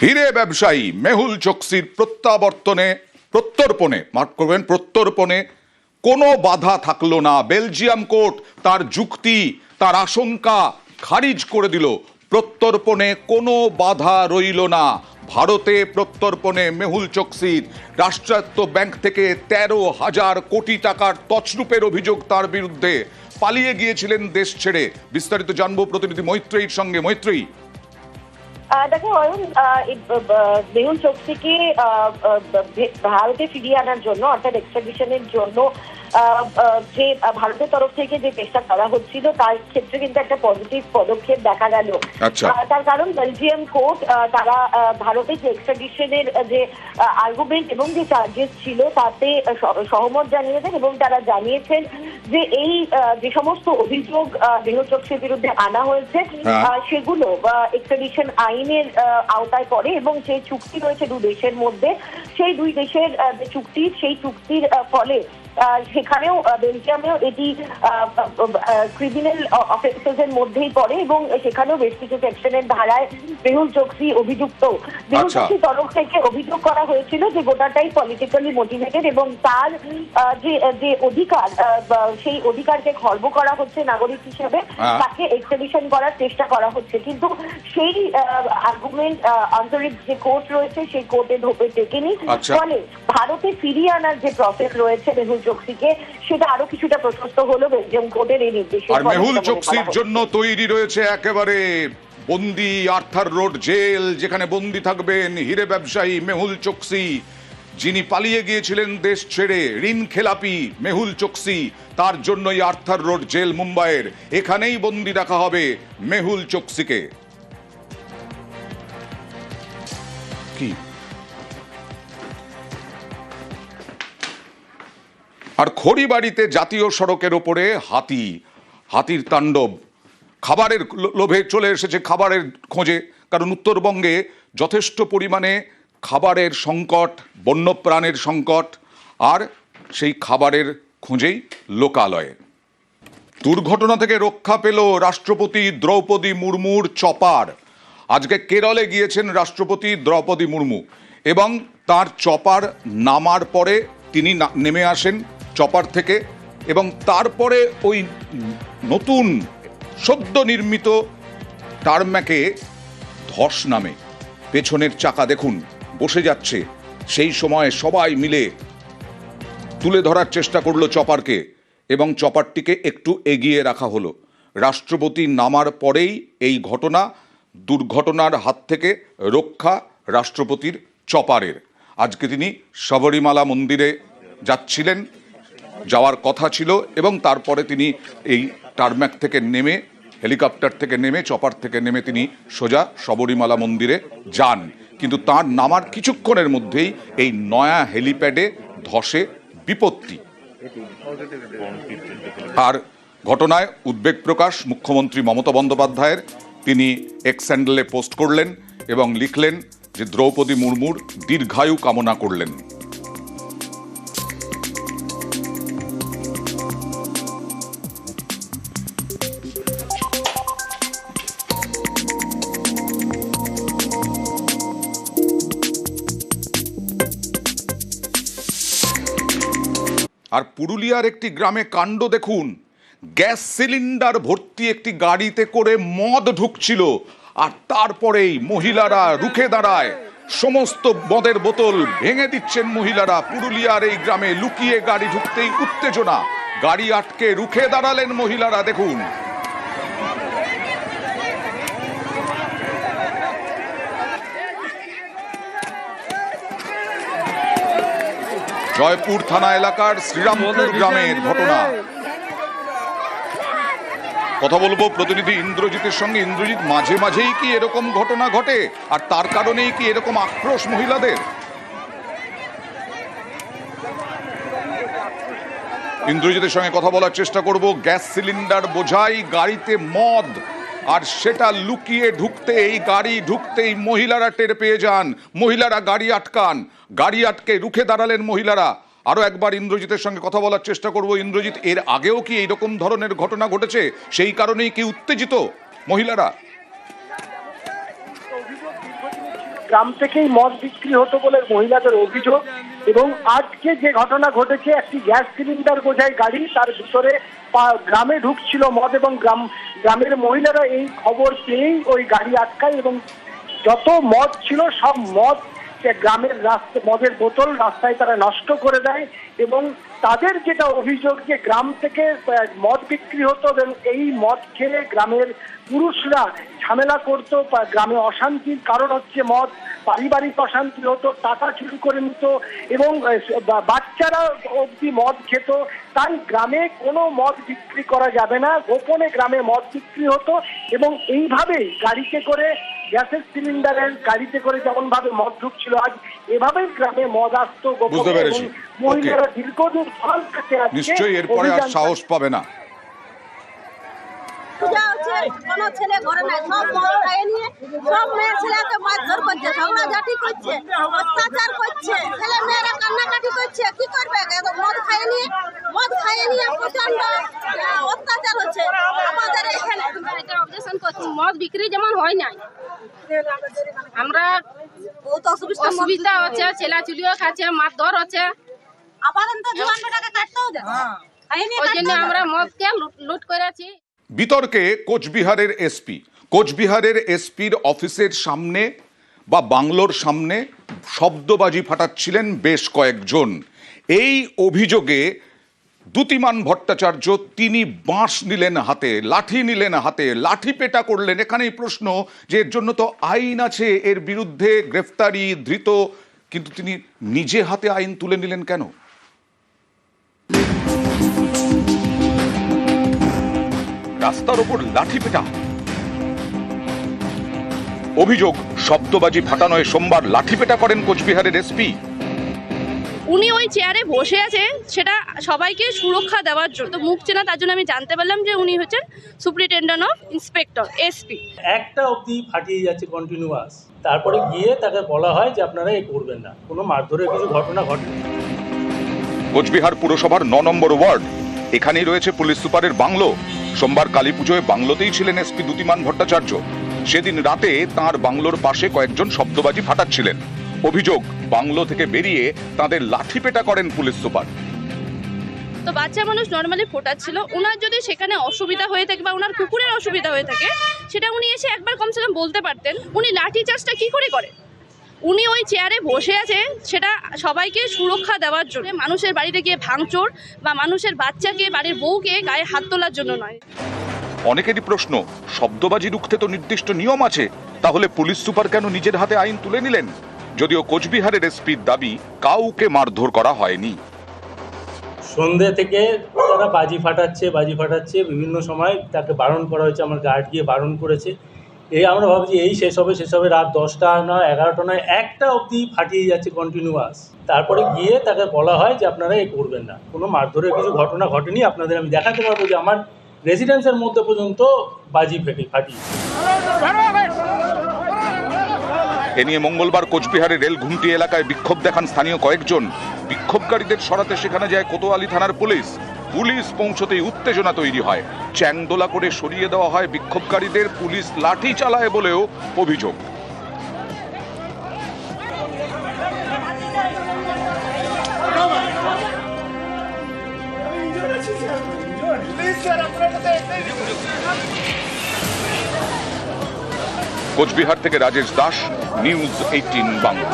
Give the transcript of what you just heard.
হিরে ব্যবসায়ী মেহুল চোকসির প্রত্যাবর্তনে, প্রত্যর্পণে মার্ক করবেন, প্রত্যর্পণে কোনো বাধা থাকল না। বেলজিয়াম কোর্ট তার যুক্তি, তার আশঙ্কা খারিজ করে দিল। প্রত্যর্পণে কোনো বাধা রইল না। ভারতে প্রত্যর্পণে মেহুল চোকসির রাষ্ট্রায়ত্ত ব্যাংক থেকে তেরো হাজার কোটি টাকার তছরূপের অভিযোগ তার বিরুদ্ধে। পালিয়ে গিয়েছিলেন দেশ ছেড়ে। বিস্তারিত জানব প্রতিনিধি মৈত্রেয়ীর সঙ্গে। মৈত্রেয়ী দেখো অয়ন আহ, এই ব- ব- মেহুল চোকসিকে আহ, আহ, ভারতে ফিরিয়ে আনার জন্য অর্থাৎ এক্সট্রাডিশনের জন্য যে ভারতের তরফ থেকে যে চেষ্টা করা হচ্ছিল তার ক্ষেত্রে কিন্তু একটা পজিটিভ পদক্ষেপ দেখা গেল আচ্ছা। তার কারণ বেলজিয়াম কোর্ট তারা ভারতের যে এক্সট্রাডিশনের যে আর্গুমেন্ট এবং যে চার্জেস ছিল তাতে সহমত জানিয়েছেন এবং তারা জানিয়েছেন যে এই যে সমস্ত অভিযোগ আহ, চক্ষের চোকসির বিরুদ্ধে আনা হয়েছে হ্যাঁ। আহ, সেগুলো এক্সট্রাডিশন আইনের আওতায় পড়ে এবং যে চুক্তি রয়েছে দু দেশের মধ্যে সেই দুই দেশের যে চুক্তি সেই চুক্তির ফলে সেখানেও বেলজিয়ামেও এটি ক্রিমিনাল অফেন্সেস এর মধ্যেই পড়ে এবং সেখানেও বেশ কিছু সেকশনের ধারায় মেহুল চোকসি অভিযুক্ত মেহুল আচ্ছা। চোকসির তরফ থেকে অভিযোগ করা হয়েছিল যে গোটাটাই পলিটিক্যালি মোটিভেটেড এবং তার যে যে অধিকার সেই অধিকারকে খর্ব করা হচ্ছে নাগরিক হিসেবে। তাকে এক্সট্রাডিশন করার চেষ্টা করা হচ্ছে কিন্তু সেই আর্গুমেন্ট আন্তরিক যে কোর্ট রয়েছে সেই কোর্টে ধোপে টেকেনি আচ্ছা। ফলে ভারতে ফিরিয়ে আনার যে প্রসেস রয়েছে মেহুল চোকসিকে সেটা আরও কিছুটা প্রশস্ত হলো বেলজিয়াম কোর্টের এই নির্দেশে আর মেহুল চোকসির জন্য তৈরি রয়েছে একেবারে বন্দি আর্থার রোড জেল যেখানে বন্দি থাকবেন হিরে ব্যবসায়ী মেহুল চোকসি। যিনি পালিয়ে গিয়েছিলেন দেশ ছেড়ে ঋণ খেলাপি মেহুল চোকসি। তার জন্যই আর্থার রোড জেল মুম্বাইয়ের। এখানেই বন্দি রাখা হবে মেহুল চোকসিকে। কি? আর খড়িবাড়িতে জাতীয় সড়কের ওপরে হাতি, হাতির তাণ্ডব। খাবারের লোভে চলে এসেছে খাবারের খোঁজে, কারণ উত্তরবঙ্গে যথেষ্ট পরিমাণে খাবারের সংকট, বন্যপ্রাণের সংকট, আর সেই খাবারের খোঁজেই লোকালয়ে। দুর্ঘটনা থেকে রক্ষা পেল রাষ্ট্রপতি দ্রৌপদী মুর্মুর চপার। আজকে কেরলে গিয়েছেন রাষ্ট্রপতি দ্রৌপদী মুর্মু এবং তার চপার নামার পরে তিনি নেমে আসেন চপার থেকে এবং তারপরে ওই নতুন সদ্য নির্মিত টার্ম্যাকে ধস নামে। পেছনের চাকা দেখুন, বসে যাচ্ছে। সেই সময় সবাই মিলে তুলে ধরার চেষ্টা করল চপারকে এবং চপারটিকে একটু এগিয়ে রাখা হলো। রাষ্ট্রপতি নামার পরেই এই ঘটনা, দুর্ঘটনার হাত থেকে রক্ষা রাষ্ট্রপতির চপারের। আজকে তিনি শবরীমালা মন্দিরে যাচ্ছিলেন। যাওয়ার কথা ছিল এবং তারপরে তিনি এই টারম্যাক থেকে নেমে, হেলিকপ্টার থেকে নেমে, চপার থেকে নেমে তিনি সোজা শবরীমালা মন্দিরে যান। কিন্তু তার নামার কিছুক্ষণের মধ্যেই এই নয়া হেলিপ্যাডে ধসে বিপত্তি। আর ঘটনায় উদ্বেগ প্রকাশ মুখ্যমন্ত্রী মমতা বন্দ্যোপাধ্যায়ের। তিনি এক্স স্যান্ডেলে পোস্ট করলেন এবং লিখলেন যে, দ্রৌপদী মুর্মুর দীর্ঘায়ু কামনা করলেন। আর পুরুলিয়ার একটি গ্রামে কাণ্ড দেখুন। গ্যাস সিলিন্ডার ভর্তি একটি গাড়িতে করে মদ ঢুকছিল, আর তারপরেই মহিলারা রুখে দাঁড়ায়। সমস্ত মদের বোতল ভেঙে দিচ্ছেন মহিলারা। পুরুলিয়ার এই গ্রামে লুকিয়ে গাড়ি ঢুকতেই উত্তেজনা। গাড়ি আটকে রুখে দাঁড়ালেন মহিলারা, দেখুন। জয়পুর থানা এলাকার শ্রীরামপুর গ্রামের ঘটনা। কথা বলব প্রতিনিধি ইন্দ্রজিতের সঙ্গে। ইন্দ্রজিৎ মাঝে মাঝেই কি এরকম ঘটনা ঘটে? আর তার কারণেই কি এরকম আক্রোশ মহিলাদের? ইন্দ্রজিতের সঙ্গে কথা বলার চেষ্টা করব। গ্যাস সিলিন্ডার বোঝাই গাড়িতে মদ আর সেটা লুকিয়ে ঢুকতে এই গাড়ি ঢুকতেই মহিলারা টের পেয়ে যান। মহিলারা গাড়ি আটকান। গাড়ি আটকে রুখে দাঁড়ালেন মহিলারা। আরও একবার ইন্দ্রজিতের সঙ্গে কথা বলার চেষ্টা করব। ইন্দ্রজিৎ, এর আগেও কি এইরকম ধরনের ঘটনা ঘটেছে? সেই কারণেই কি উত্তেজিত? মহিলারা। গ্রাম থেকেই মদ বিক্রি হতো বলে মহিলাদের অভিযোগ। এবং আজকে যে ঘটনা ঘটেছে, একটি গ্যাস সিলিন্ডার বোঝাই গাড়ি, তার ভিতরে গ্রামে ঢুকছিল মদ এবং গ্রাম, গ্রামের মহিলারা এই খবর পেয়েই ওই গাড়ি আটকায় এবং যত মদ ছিল, সব মদ গ্রামের রাস্তা, মদের বোতল রাস্তায় তারা নষ্ট করে দেয়। এবং তাদের যেটা অভিযোগ যে গ্রাম থেকে মদ বিক্রি হতো এবং এই মদ খেয়ে গ্রামের পুরুষরা ঝামেলা করতো গ্রামে অশান্তির কারণ হচ্ছে মদ, পারিবারিক অশান্তি হতো, টাকা চুরি করে নিত এবং বাচ্চারা অবধি মদ খেত। তাই গ্রামে কোনো মদ বিক্রি করা যাবে না। গোপনে গ্রামে মদ বিক্রি হতো এবং এইভাবেই গাড়িতে করে গ্যাসের সিলিন্ডারের গাড়িতে করে যেমন ভাবে মদ ঢুকছিল আজ এভাবেই গ্রামে মদ আসতো বুঝতে পেরেছি। মহিলারা দীর্ঘদিন ফল আজকে নিশ্চয়ই এরপরে আর সাহস পাবে না। পূজা হচ্ছে কোনো ছেলে ঘরে নাই সব মদ নিয়ে সব মেয়ে ছেলেকে মারধর করছে ঝগড়া করছে অত্যাচার করছে ছেলে মেয়েরা কান্নাকাটি করছে কি করবে? মদ খাইয়ে নিয়ে মদ খাইয়ে নিয়ে প্রচণ্ড অত্যাচার হচ্ছে। আমাদের এখানে এটা অবজেকশন করছি মদ বিক্রি যেমন হয় নাই আমরা বহুত অসুবিধা অসুবিধা হচ্ছে ছেলা চুলিও খাচ্ছে মারধর হচ্ছে। ওই জন্য আমরা মদকে লুট করেছি। বিতর্কে কোচবিহারের এসপি। কোচবিহারের এসপির অফিসের সামনে বা বাংলোর সামনে শব্দবাজি ফাটাচ্ছিলেন বেশ কয়েকজন। এই অভিযোগে দ্যুতিমান ভট্টাচার্য তিনি বাঁশ নিলেন হাতে, লাঠি নিলেন হাতে, লাঠি পেটা করলেন। এখানেই প্রশ্ন যে এর জন্য তো আইন আছে, এর বিরুদ্ধে গ্রেফতারি ধৃত, কিন্তু তিনি নিজে হাতে আইন তুলে নিলেন কেন? রাস্তার ওপর লাঠি পেটা। অভিযোগ, শব্দবাজি ফাটানোয় সোমবার লাঠিপেটা করেন কোচবিহারের এসপি। উনি ওই চেয়ারে বসে আছে সেটা সবাইকে সুরক্ষা দেওয়ার জন্য। তো মুখ চেনা তার জন্য আমি জানতে পারলাম যে উনি হচ্ছেন সুপ্রিনটেন্ডেন্ট অফ ইন্সপেক্টর এসপি একটা অবধি ফাটিয়ে যাচ্ছে কন্টিনিউয়াস তারপরে গিয়ে তাকে বলা হয় যে আপনারা এ করবেন না। কোনো মারধরের কিছু ঘটনা ঘটেনি। কোচবিহার পুরসভার ন নম্বর ওয়ার্ড এখানেই রয়েছে পুলিশ সুপারের বাংলো। সোমবার কালী পুজোয় বাংলোতেই ছিলেন এসপি দ্যুতিমান ভট্টাচার্য। সেদিন রাতে তার বাংলোর পাশে কয়েকজন শব্দবাজি ফাটাচ্ছিলেন। অভিযোগ বাংলো থেকে বেরিয়ে তাদের লাঠিপেটা করেন পুলিশ সুপার। তো বাচ্চা মানুষ নর্মালি ফোটাচ্ছিল ওনার যদি সেখানে অসুবিধা হয়ে থাকে বা ওনার কুকুরের অসুবিধা হয়ে থাকে সেটা উনি এসে একবার কমসে কম বলতে পারতেন উনি লাঠি চার্জটা কি করে করে উনি ওই চেয়ারে বসে আছে সেটা সবাইকে সুরক্ষা দেওয়ার জন্য মানুষের বাড়িতে গিয়ে ভাঙচুর বা মানুষের বাচ্চাকে বাড়ির বউকে গায়ে হাত তোলার জন্য নয়। অনেকেরই প্রশ্ন শব্দবাজি রুখতে তো নির্দিষ্ট নিয়ম আছে তাহলে পুলিশ সুপার কেন নিজের হাতে আইন তুলে নিলেন? যদিও কোচবিহারের এসপির দাবি কাউকে মারধর করা হয়নি। সন্ধ্যে থেকে তারা বাজি ফাটাচ্ছে বাজি ফাটাচ্ছে বিভিন্ন সময় তাকে বারণ করা হয়েছে আমার গার্ড গিয়ে বারণ করেছে। এই আমরা ভাবছি এই শেষ হবে শেষ হবে রাত দশটা নয় এগারোটা নয় একটা অবধি ফাটিয়ে যাচ্ছে কন্টিনিউয়াস তারপরে গিয়ে তাকে বলা হয় যে আপনারা এ করবেন না। কোনো মারধরের কিছু ঘটনা ঘটেনি আপনাদের আমি দেখাতে পারব যে আমার রেসিডেন্সের মধ্যে পর্যন্ত বাজি ফেটে ফাটিয়েছে এ নিয়ে মঙ্গলবার কোচবিহারের রেল ঘুমটি এলাকায় বিক্ষোভ দেখান স্থানীয় কয়েকজন। বিক্ষোভকারীদের সরাতে সেখানে যায় কোতোয়ালি থানার পুলিশ। পুলিশ পৌঁছতেই উত্তেজনা তৈরি হয়। চ্যাংদোলা করে সরিয়ে দেওয়া হয় বিক্ষোভকারীদের, পুলিশ লাঠি চালায় বলেও অভিযোগ। কোচবিহার থেকে রাজেশ দাস নিউজ এইটিন বাংলা।